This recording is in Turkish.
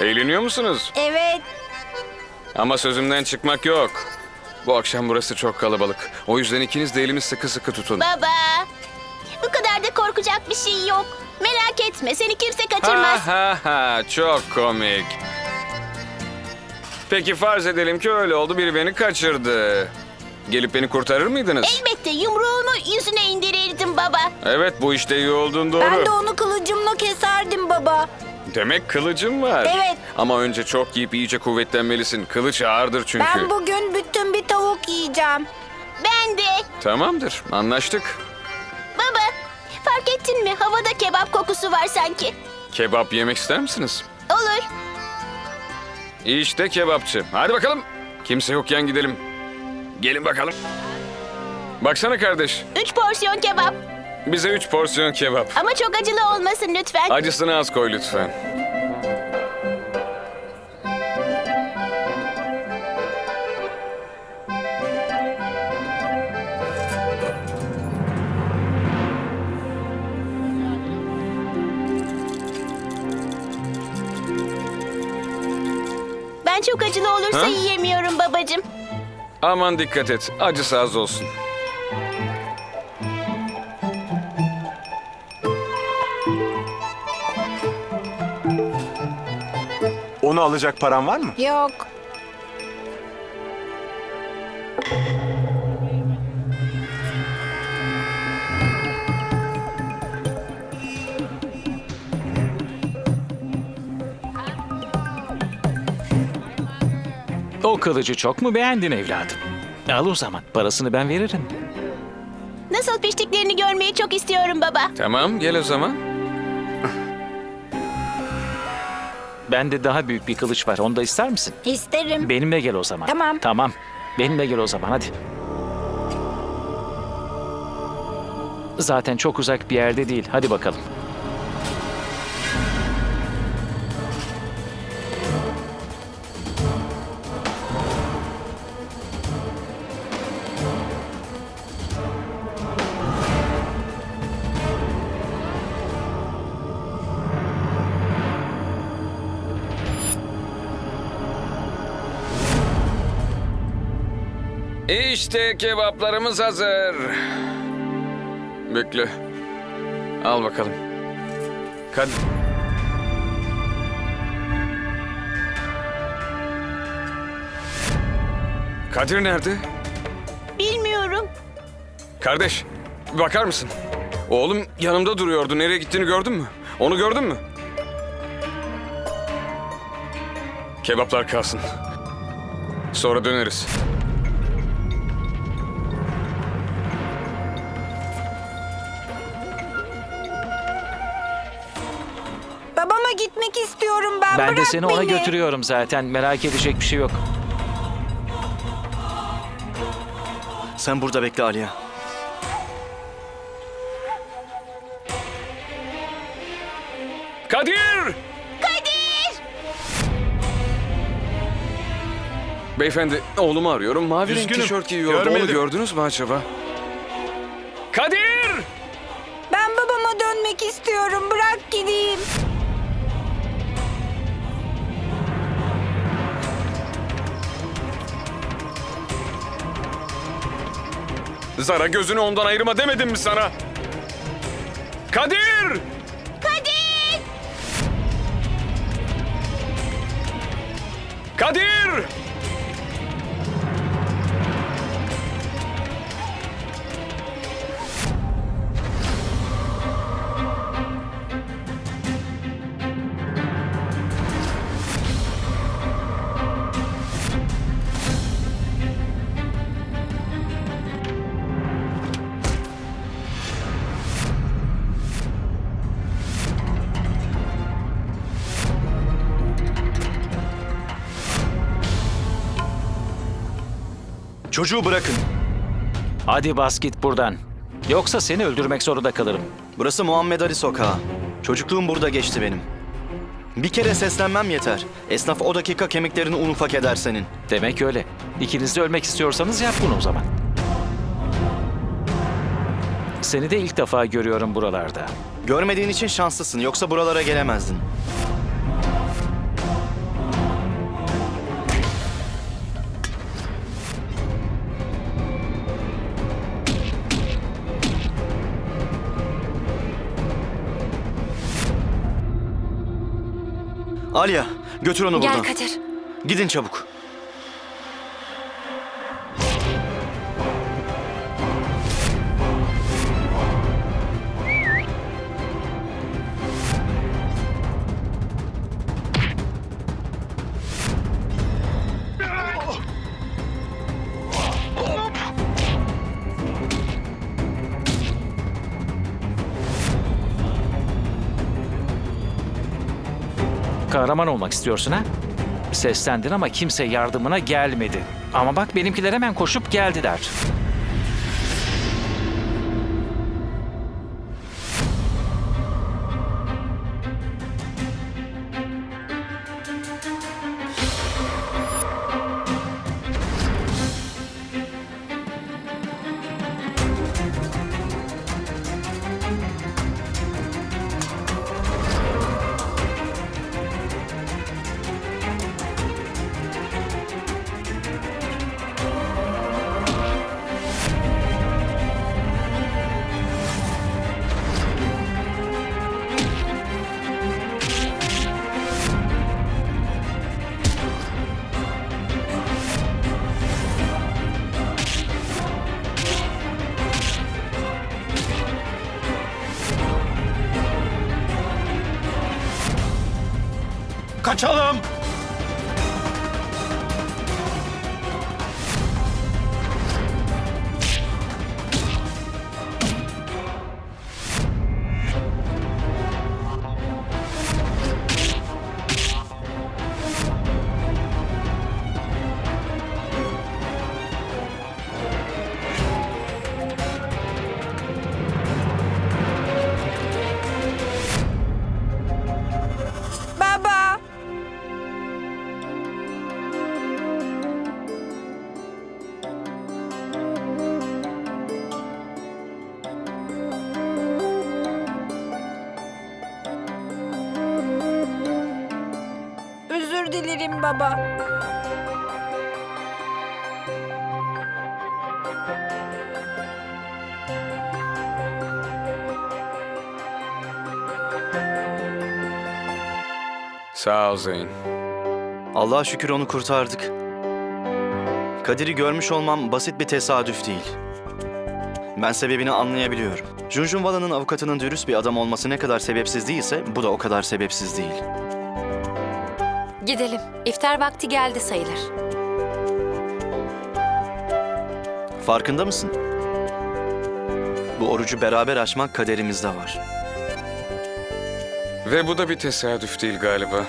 Eğleniyor musunuz? Evet. Ama sözümden çıkmak yok. Bu akşam burası çok kalabalık. O yüzden ikiniz de elimi sıkı sıkı tutun. Baba. Bu kadar da korkacak bir şey yok. Merak etme seni kimse kaçırmaz. Ha ha ha çok komik. Peki farz edelim ki öyle oldu biri beni kaçırdı. Gelip beni kurtarır mıydınız? Elbette yumruğumu yüzüne indirirdim baba. Evet bu işte iyi olduğun doğru. Ben de onu kılıcımla keserdim baba. Demek kılıcım var. Evet. Ama önce çok yiyip iyice kuvvetlenmelisin. Kılıç ağırdır çünkü. Ben bugün bütün bir tavuk yiyeceğim. Ben de. Tamamdır anlaştık. Baba fark ettin mi havada kebap kokusu var sanki. Kebap yemek ister misiniz? Olur. İşte kebapçı. Hadi bakalım. Kimse yokken gidelim. Gelin bakalım. Baksana kardeş. Üç porsiyon kebap. Bize üç porsiyon kebap. Ama çok acılı olmasın lütfen. Acısını az koy lütfen. Ben çok acılı olursa Ha? yiyemiyorum babacığım. Aman dikkat et. Acısı az olsun. Onu alacak paran var mı? Yok. O kılıcı çok mu beğendin evladım? Al o zaman. Parasını ben veririm. Nasıl piştiklerini görmeyi çok istiyorum baba. Tamam gel o zaman. Bende daha büyük bir kılıç var. Onu da ister misin? İsterim. Benimle gel o zaman. Tamam. Tamam. Benimle gel o zaman hadi. Zaten çok uzak bir yerde değil. Hadi bakalım. İşte kebaplarımız hazır. Bekle. Al bakalım. Kad Kadir nerede? Bilmiyorum. Kardeş, bakar mısın? Oğlum yanımda duruyordu. Nereye gittiğini gördün mü? Onu gördün mü? Kebaplar kalsın. Sonra döneriz. Gitmek istiyorum ben. Ben de Bırak seni ona beni. götürüyorum zaten. Merak edecek bir şey yok. Sen burada bekle Aliye. Kadir! Kadir! Beyefendi, oğlumu arıyorum. Mavi renk Üzgünüm, tişört giyiyordu. Onu görmedim. gördünüz mü acaba? Kadir! Ben babama dönmek istiyorum. Bırak gideyim. Zara gözünü ondan ayırma demedim mi sana? Kadir! Kadir! Kadir! Çocuğu bırakın. Hadi bas git buradan. Yoksa seni öldürmek zorunda kalırım. Burası Muhammed Ali Sokağı. Çocukluğum burada geçti benim. Bir kere seslenmem yeter. Esnaf o dakika kemiklerini un ufak eder senin. Demek öyle. İkiniz de ölmek istiyorsanız yap bunu o zaman. Seni de ilk defa görüyorum buralarda. Görmediğin için şanslısın yoksa buralara gelemezdin. Alya götür onu buradan. Gel Kadir. Gidin çabuk. Kahraman olmak istiyorsun ha? Seslendin ama kimse yardımına gelmedi. Ama bak benimkiler hemen koşup geldiler. Kaçalım! Dilerim baba. Sağ ol Zeyn. Allah'a şükür onu kurtardık. Kadir'i görmüş olmam basit bir tesadüf değil. Ben sebebini anlayabiliyorum. Junjunvala'nın avukatının dürüst bir adam olması ne kadar sebepsiz değilse bu da o kadar sebepsiz değil. Gidelim. İftar vakti geldi sayılır. Farkında mısın? Bu orucu beraber açmak kaderimizde var. Ve bu da bir tesadüf değil galiba.